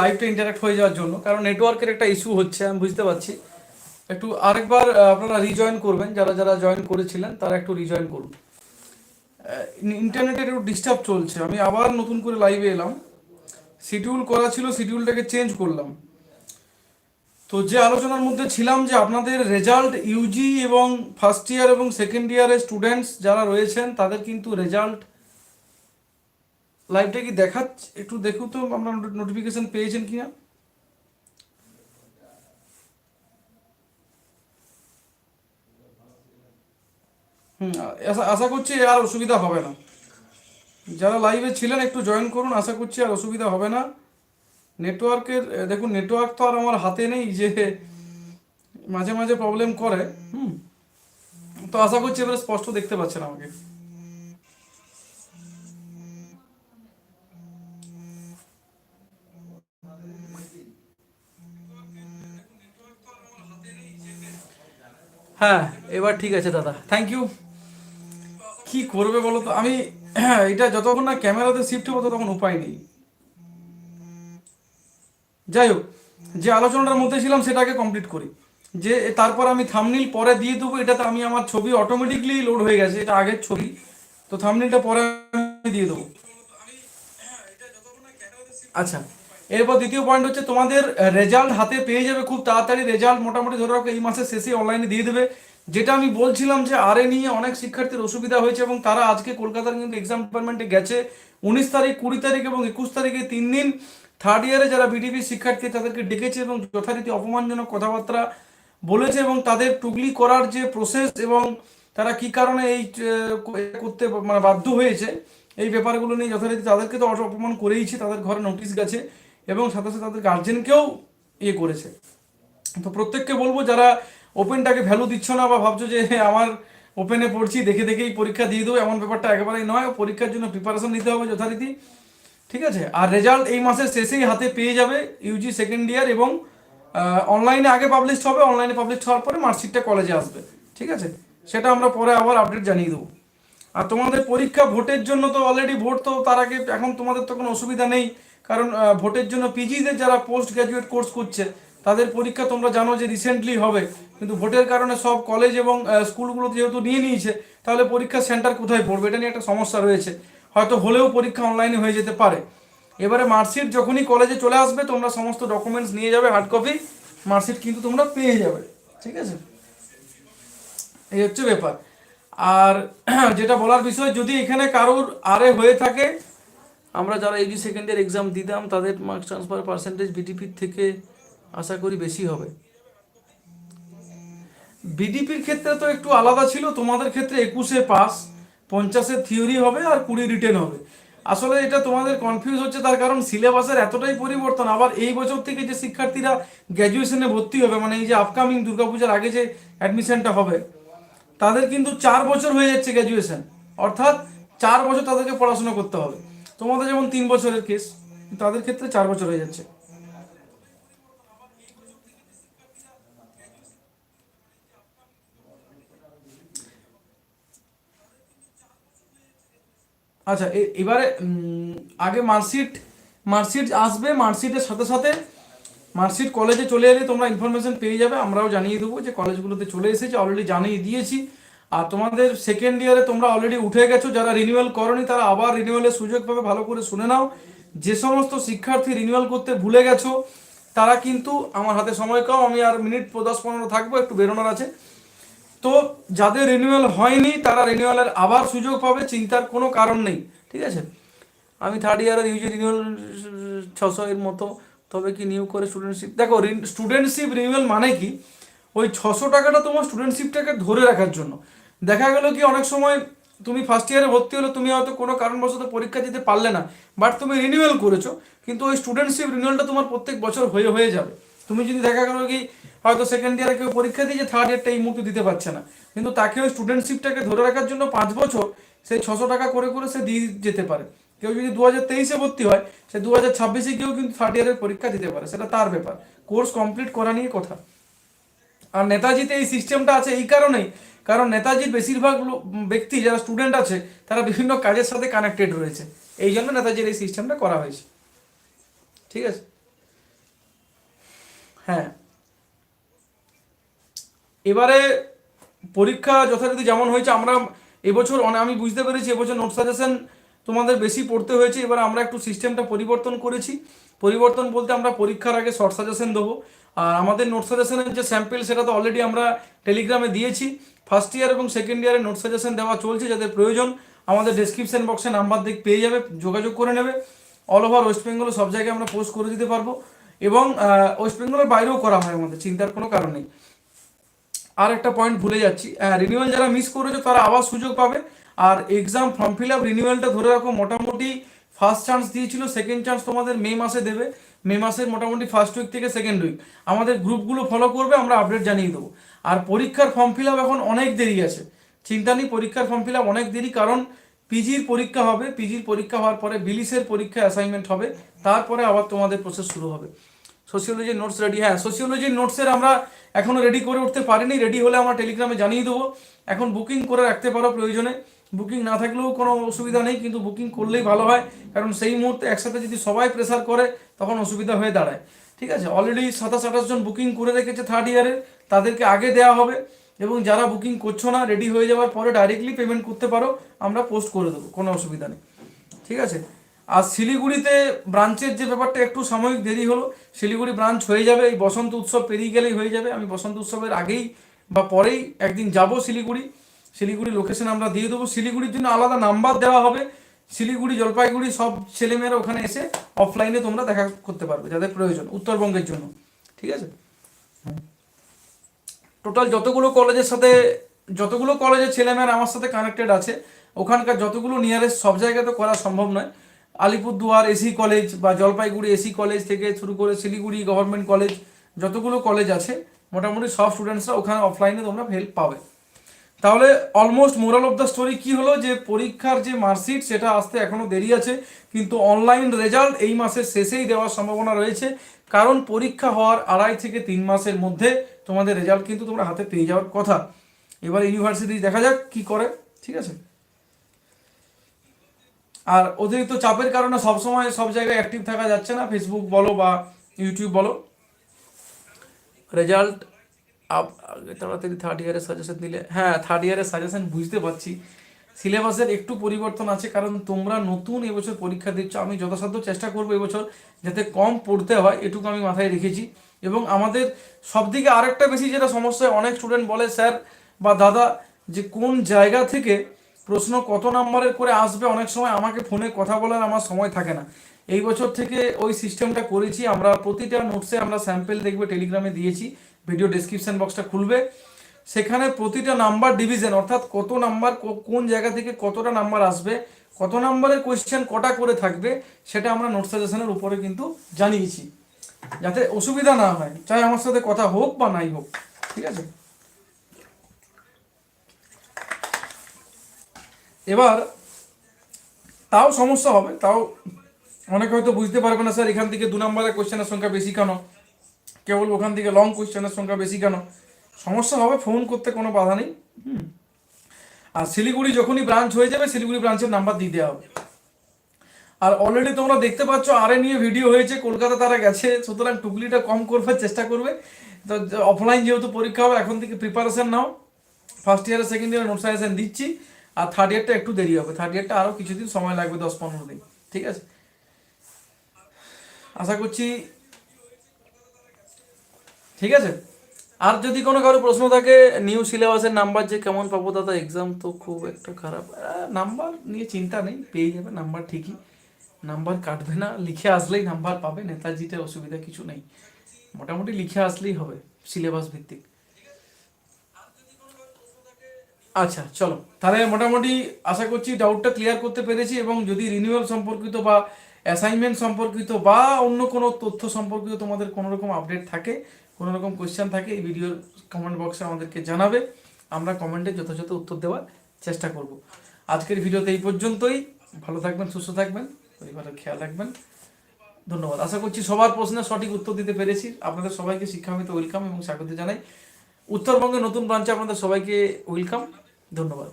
লাইভটা ইন্টারাক্ট হয়ে যাওয়ার জন্য, কারণ নেটওয়ার্কের একটা ইস্যু হচ্ছে, আমি বুঝতে পারছি। একটু আরেকবার আপনারা রিজয়েন করবেন, যারা যারা জয়েন করেছিলেন, তারা একটু রিজয়েন করুন। ইন্টারনেটের একটু ডিস্টার্ব চলছে। আমি আবার নতুন করে লাইভে এলাম। শিডিউল করা ছিল শিডিউলটাকে চেঞ্জ করলাম। তো যে আলোচনার মধ্যে ছিলাম যে আপনাদের রেজাল্ট ইউজি এবং ফার্স্ট ইয়ার এবং সেকেন্ড ইয়ারের স্টুডেন্টস যারা রয়েছেন, তাদের কিন্তু রেজাল্ট লাইভটা কি দেখাচ্ছে? একটু দেখুন তো আপনারা নোটিফিকেশন পেয়েছেন কিনা? হুম, আশা আশা করছি আর অসুবিধা হবে না। যারা লাইভে ছিলেন, একটু জয়েন করুন, আশা করছি আর অসুবিধা হবে না। নেটওয়ার্কের দেখুন নেটওয়ার্ক তো আর আমার হাতে নেই যে মাঝে মাঝে প্রবলেম করে, হুম। তো আশা করছি এবারে স্পষ্ট দেখতে পাচ্ছেন আমাকে। হ্যাঁ এবার ঠিক আছে দাদা। থ্যাংক ইউ কি করবে বলো তো? আমি এটা যতক্ষণ না ক্যামেরাতে শিফট হব ততক্ষণ উপায় নেই। যাই হোক, যে আলোচনাটার মধ্যে ছিলাম সেটাকে কমপ্লিট করি। যে তারপর আমি থামনিল পরে দিয়ে দেবো, এটাতে আমি আমার ছবি অটোমেটিকলি লোড হয়ে গেছে, এটা আগের ছবি। তো থামনিলটা পরে দিয়ে দেবো। আচ্ছা এরপর দ্বিতীয় পয়েন্ট হচ্ছে তোমাদের রেজাল্ট হাতে পেয়ে যাবে খুব তাড়াতাড়ি। রেজাল্ট মোটামুটি ধরে রাখো, এই মাসের শেষে অনলাইনে দিয়ে দেবে। যেটা আমি বলছিলাম যে আরে নিয়ে অনেক শিক্ষার্থীর অসুবিধা হয়েছে এবং তারা আজকে কলকাতার কিন্তু এক্সাম ডিপার্টমেন্টে গেছে। উনিশ তারিখ, কুড়ি তারিখ এবং একুশ তারিখে তিন দিন। থার্ড ইয়ারে যারা বিডিপি শিক্ষার্থী, তাদেরকে ডেকেছে এবং যথারীতি অপমানজনক কথাবার্তা বলেছে এবং তাদের টুগলি করার যে প্রসেস এবং তারা কি কারণে এই করতে মানে বাধ্য হয়েছে, এই ব্যাপারগুলো নিয়ে যথারীতি তাদেরকে তো অপমান করেইছে, তাদের ঘরে নোটিশ গেছে। এবং সাথে সাথে তাদের গার্জেনকেও ইয়ে করেছে। তো প্রত্যেককে বলব যারা ওপেনটাকে ভ্যালু দিচ্ছ না বা ভাবছ যে হ্যাঁ, আমার ওপেনে পড়ছি দেখে দেখেই পরীক্ষা দিয়ে দেবো এমন ব্যাপারটা একেবারেই নয়। পরীক্ষার জন্য প্রিপারেশন নিতে হবে যথারীতি। ঠিক আছে? আর রেজাল্ট এই মাসের শেষেই হাতে পেয়ে যাবে ইউজি সেকেন্ড ইয়ার এবং অনলাইনে আগে পাবলিশ হবে। অনলাইনে পাবলিশ হওয়ার পরে মার্কশিটটা কলেজে আসবে। ঠিক আছে? সেটা আমরা পরে আবার আপডেট জানিয়ে দেবো। আর তোমাদের পরীক্ষা ভোটের জন্য তো অলরেডি ভোট তো তার আগে এখন তোমাদের তো কোনো অসুবিধা নেই। কারণ ভোটের জন্য পিজিদের যারা পোস্ট গ্রাজুয়েট কোর্স করছে, তাদের পরীক্ষা তোমরা জানো যে রিসেন্টলি হবে। কিন্তু ভোটের কারণে সব কলেজ এবং স্কুলগুলো যেহেতু নিয়ে নিয়েছে, তাহলে পরীক্ষা সেন্টার কোথায় পড়বে? এটা নিয়ে একটা সমস্যা রয়েছে। হয়তো হলেও পরীক্ষা অনলাইনে হয়ে যেতে পারে। এবারে মার্কশিট যখনই কলেজে চলে আসবে, তোমরা সমস্ত ডকুমেন্টস নিয়ে যাবে হার্ড কপি মার্কশিট কিন্তু তোমরা পেয়ে যাবে। ঠিক আছে? এই হচ্ছে ব্যাপার। আর যেটা বলার বিষয়, যদি এখানে কারোর আরে হয়ে থাকে আমরা যারা ইউজি সেকেন্ড ইয়ার এক্সাম দিতাম, তাদের মার্কস ট্রান্সফার পার্সেন্টেজ বিডিপির থেকে আশা করি বেশি হবে। বিডিপির ক্ষেত্রে তো একটু আলাদা ছিল, তোমাদের ক্ষেত্রে একুশে পাস পঞ্চাশের থিওরি হবে আর কুড়ি রিটেন হবে। আসলে এটা তোমাদের কনফিউজ হচ্ছে, তার কারণ সিলেবাসের এতটাই পরিবর্তন, আবার এই বছর থেকে যে শিক্ষার্থীরা গ্র্যাজুয়েশনে ভর্তি হবে মানে এই যে আপকামিং দুর্গাপূজার আগে যে অ্যাডমিশনটা হবে, তাদের কিন্তু চার বছর হয়ে যাচ্ছে গ্র্যাজুয়েশন অর্থাৎ চার বছর তাদেরকে পড়াশোনা করতে হবে। তোমাদের যেমন তিন বছরের কেস তাদের ক্ষেত্রে চার বছর হয়ে যাচ্ছে। আচ্ছা এবারে আগে মার্কশিট মার্কশিট আসবে, মার্কশিটের সাথে সাথে মার্কশিট কলেজে চলে এলে তোমরা ইনফরমেশন পেয়ে যাবে, আমরাও জানিয়ে দেবো যে কলেজগুলোতে চলে এসেছে অলরেডি জানিয়ে দিয়েছি। আর তোমাদের সেকেন্ড ইয়ারে তোমরা অলরেডি উঠে গেছো, যারা রিনিউয়াল করনি তারা আবার রিনিউয়ালের সুযোগ পাবে, ভালো করে শুনে নাও। যে সমস্ত শিক্ষার্থী রিনিউয়াল করতে ভুলে গেছো, তারা কিন্তু, আমার হাতে সময় কম, আমি আর মিনিট দশ পনেরো থাকব, একটু বেরোনোর আছে। তো যাদের রিনিউয়াল হয়নি, তারা রিনিউয়ালের আবার সুযোগ পাবে, চিন্তার কোনো কারণ নেই, ঠিক আছে? আমি থার্ড ইয়ারের ইউজি রিনিউয়াল ছশো এর মতো, তবে কি নিয়োগ করে স্টুডেন্টশিপ দেখো স্টুডেন্টশিপ রিনিউয়াল মানে কি? ওই ছশো টাকাটা তোমার স্টুডেন্টশিপটাকে ধরে রাখার জন্য। দেখা গেল কি অনেক সময় তুমি ফার্স্ট ইয়ারে ভর্তি হলো তুমি হয়তো কোনো কারণবশত পরীক্ষা দিতে পারলে না বাট তুমি রিনিউয়াল করেছ, কিন্তু ওই স্টুডেন্টশিপ রিনিউয়ালটা তোমার প্রত্যেক বছর হয়ে হয়ে যাবে। তুমি যদি দেখা গেলো কি হয়তো সেকেন্ড ইয়ারে কেউ পরীক্ষা দিয়েছে থার্ড ইয়ারটা এই মুহূর্তে দিতে পারছে না, কিন্তু তাকে ওই স্টুডেন্টশিপটাকে ধরে রাখার জন্য পাঁচ বছর সেই ছশো টাকা করে করে সে দিয়ে যেতে পারে। কেউ যদি দু হাজার তেইশে ভর্তি হয়, সে দু হাজার ছাব্বিশে গিয়েও কিন্তু থার্ড ইয়ারের পরীক্ষা দিতে পারে, সেটা তার ব্যাপার। কোর্স কমপ্লিট করা নিয়ে কথা। আর নেতাজিতে এই সিস্টেমটা আছে এই কারণেই কারণ নেতাজির বেশিরভাগ ব্যক্তি যারা স্টুডেন্ট আছে, তারা বিভিন্ন কাজের সাথে কানেক্টেড রয়েছে। এই জন্য নেতাজির এই সিস্টেমটা করা হয়েছে। ঠিক আছে? হ্যাঁ। এবারে পরীক্ষা যথারীতি যেমন হয়েছে, আমরা এবছর আমি বুঝতে পেরেছি, এবছর নোট সাজেশন তোমাদের বেশি পড়তে হয়েছে, এবার আমরা একটু সিস্টেমটা পরিবর্তন করেছি। পরিবর্তন বলতে আমরা পরীক্ষার আগে শর্ট সাজেশন দেবো। আর আমাদের নোট সাজেশনের যে স্যাম্পেল সেটা তো অলরেডি আমরা টেলিগ্রামে দিয়েছি। ফার্স্ট ইয়ার এবং সেকেন্ড ইয়ারে নোট সাজেশন দেওয়া চলছে, যাদের প্রয়োজন, আমাদের ডেসক্রিপশন বক্সে নাম্বার দিক পেয়ে যাবে, যোগাযোগ করে নেবে। অল ওভার ওয়েস্ট বেঙ্গলে সব জায়গায় আমরা পোস্ট করে দিতে পারব। এবং ওয়েস্ট বেঙ্গলের বাইরেও করা হয় আমাদের, চিন্তার কোনো কারণ নেই। আর একটা পয়েন্ট ভুলে যাচ্ছি। রিনিউয়াল যারা মিস করেছ, তারা আবার সুযোগ পাবে। আর এক্সাম ফর্ম ফিল আপ রিনিউয়ালটা ধরে রাখো, মোটামুটি ফার্স্ট চান্স দিয়েছিল সেকেন্ড চান্স তোমাদের মে মাসে দেবে। মে মাসের মোটামুটি ফার্স্ট উইক থেকে সেকেন্ড উইক আমাদের গ্রুপগুলো ফলো করবে, আমরা আপডেট জানিয়ে দেবো। আর পরীক্ষার ফর্ম ফিল আপ এখন অনেক দেরি আছে। চিন্তা নেই, পরীক্ষার ফর্ম ফিল আপ অনেক দেরি, কারণ পিজির পরীক্ষা হবে। পিজির পরীক্ষা হওয়ার পরে বিলিসের পরীক্ষা অ্যাসাইনমেন্ট হবে। তারপরে আবার তোমাদের প্রসেস শুরু হবে। সোশিওলজির নোটস রেডি হ্যাঁ সোশিওলজির নোটসের আমরা এখনও রেডি করে উঠতে পারিনি। রেডি হলে আমরা টেলিগ্রামে জানিয়ে দেবো। এখন বুকিং করে রাখতে পারো প্রয়োজনে। বুকিং না থাকলেও কোনো অসুবিধা নেই, কিন্তু বুকিং করলেই ভালো হয়। কারণ সেই মুহূর্তে একসাথে যদি সবাই প্রেসার করে, তখন অসুবিধা হয়ে দাঁড়ায়। ঠিক আছে? অলরেডি সাতাশ আঠাশ জন বুকিং করে রেখেছে থার্ড ইয়ারের তাদেরকে আগে দেওয়া হবে। এবং যারা বুকিং করছ না রেডি হয়ে যাওয়ার পরে ডাইরেক্টলি পেমেন্ট করতে পারো, আমরা পোস্ট করে দেবো, কোনো অসুবিধা নেই। ঠিক আছে? আর শিলিগুড়িতে ব্রাঞ্চের যে ব্যাপারটা একটু সাময়িক দেরি হলো, শিলিগুড়ি ব্রাঞ্চ হয়ে যাবে, এই বসন্ত উৎসব পেরিয়ে গেলেই হয়ে যাবে। আমি বসন্ত উৎসবের আগেই বা পরেই একদিন যাব শিলিগুড়ি। শিলিগুড়ি লোকেশন আমরা দিয়ে দেবো। শিলিগুড়ির জন্য আলাদা নাম্বার দেওয়া হবে। শিলিগুড়ি, জলপাইগুড়ি সব ছেলেমেয়েরা ওখানে এসে অফলাইনে তোমরা দেখা করতে পারবে যাদের প্রয়োজন, উত্তরবঙ্গের জন্য। ঠিক আছে? টোটাল যতগুলো কলেজের সাথে, যতগুলো কলেজের ছেলেমেয়েরা আমার সাথে কানেক্টেড আছে, ওখানকার যতগুলো নিয়ারেস্ট সব জায়গায় তো করা সম্ভব নয়। আলিপুরদুয়ার এসি কলেজ বা জলপাইগুড়ি এসি কলেজ থেকে শুরু করে শিলিগুড়ি গভর্নমেন্ট কলেজ যতগুলো কলেজ আছে, মোটামুটি সব স্টুডেন্টসরা ওখানে অফলাইনে তোমরা হেল্প পাবে। তাহলে almost moral of the story কি হলো? যে পরীক্ষার যে মার্কশিট সেটা আসতে এখনও দেরি আছে, কিন্তু অনলাইন রেজাল্ট এই মাসের শেষেই দেওয়ার সম্ভাবনা রয়েছে। কারণ পরীক্ষা হওয়ার আড়াই থেকে তিন মাসের মধ্যে তোমাদের রেজাল্ট কিন্তু তোমরা হাতে পেয়ে যাওয়ার কথা। এবার ইউনিভার্সিটি দেখা যাক কি করে, ঠিক আছে? আর অতিরিক্ত চাপের কারণে সবসময় সব জায়গায় অ্যাক্টিভ থাকা যাচ্ছে না। ফেসবুক বলো বা ইউটিউব বলো। রেজাল্ট তাড়াতাড়ি থার্ড ইয়ারের সাজেশন দিলে হ্যাঁ থার্ড ইয়ারের সাজেশন বুঝতে পারছি। সিলেবাসের একটু পরিবর্তন আছে, কারণ তোমরা নতুন এবছর পরীক্ষা দিচ্ছ। আমি যথাসাধ্য চেষ্টা করব এবছর যাতে কম পড়তে হয়, এটুকু আমি মাথায় রেখেছি। এবং আমাদের সবদিকে আরেকটা বেশি যেটা সমস্যা, অনেক স্টুডেন্ট বলে, স্যার বা দাদা, যে কোন জায়গা থেকে প্রশ্ন কত নম্বরের করে আসবে? অনেক সময় আমাকে ফোনে কথা বলার আমার সময় থাকে না। এই বছর থেকে ওই সিস্টেমটা করেছি। আমরা প্রতিটা নোটসে আমরা স্যাম্পেল দেখবে টেলিগ্রামে দিয়েছি। ভিডিও ডেসক্রিপশন বক্সটা খুলবে। সেখানে প্রতিটা নাম্বার ডিভিশন অর্থাৎ কত নাম্বার কোন জায়গা থেকে কতটা নাম্বার আসবে, কত নাম্বারের কোয়েশ্চেন কটা করে থাকবে, সেটা আমরা নোট সাজেশনের উপরে কিন্তু জানিয়েছি। যাতে অসুবিধা না হয়, চাই আমার সাথে কথা হোক বা নাই হোক, ঠিক আছে? এবার, তাও সমস্যা হবে, তাও অনেকে হয়তো বুঝতে পারবে না, স্যার, এখান থেকে দু নম্বরের কোয়েশ্চেনের সংখ্যা বেশি কেন? কেবল ওখান থেকে লং কোশ্চেনের সংখ্যা বেশি কেন? সমস্যা হবে ফোন করতে কোনো বাধা নেই। হুম। আর শিলিগুড়ি যখনই ব্রাঞ্চ হয়ে যাবে শিলিগুড়ি ব্রাঞ্চের নাম্বার দিয়ে দেওয়া হবে। আর অলরেডি তোমরা দেখতে পাচ্ছ আরে নিয়ে ভিডিও হয়েছে কলকাতা তারা গেছে সুতরাং টুকলিটা কম করবার চেষ্টা করবে। তো অফলাইন যেহেতু পরীক্ষা হবে এখন থেকে প্রিপারেশন নাও। ফার্স্ট ইয়ারে সেকেন্ড ইয়ারে নোট সাজেশন দিচ্ছি আর থার্ড ইয়ারটা একটু দেরি হবে। থার্ড ইয়ারটা আরও কিছুদিন সময় লাগবে দশ পনেরো দিন ঠিক আছে? আশা করছি ঠিক আছে? আর যদি কোনো কারও প্রশ্ন থাকে নিউ সিলেবাসের নাম্বার যে কেমন পাবো দাদা এক্সাম তো খুব একটা খারাপ। নাম্বার নিয়ে চিন্তা নেই, পেয়ে যাবে নাম্বার ঠিকই। নাম্বার কাটবে না, লিখে আসলেই নাম্বার পাবে, নেতাজিতে অসুবিধা কিছু নেই। মোটামুটি লিখে আসলেই হবে সিলেবাস ভিত্তিক। আচ্ছা চলো। তাহলে মোটামুটি আশা করছি ডাউটটা ক্লিয়ার করতে পেরেছি এবং যদি রিনিউয়াল সম্পর্কিত বা অ্যাসাইনমেন্ট সম্পর্কিত বা অন্য কোনো তথ্য সম্পর্কিত তোমাদের কোনো রকম আপডেট থাকে কোনো রকম কোয়েশ্চেন থাকে, এই ভিডিওর কমেন্ট বক্সে আমাদেরকে জানাবে। আমরা কমেন্টে যথাযথ উত্তর দেওয়ার চেষ্টা করব। আজকের ভিডিওতে এই পর্যন্তই। ভালো থাকবেন, সুস্থ থাকবেন। পরিবারের খেয়াল রাখবেন। ধন্যবাদ। আশা করছি সবার প্রশ্নের সঠিক উত্তর দিতে পেরেছি। আপনাদের সবাইকে শিক্ষামিত ওয়েলকাম এবং স্বাগত জানাই। উত্তরবঙ্গে নতুন ব্রাঞ্চে আপনাদের সবাইকে ওয়েলকাম ধন্যবাদ।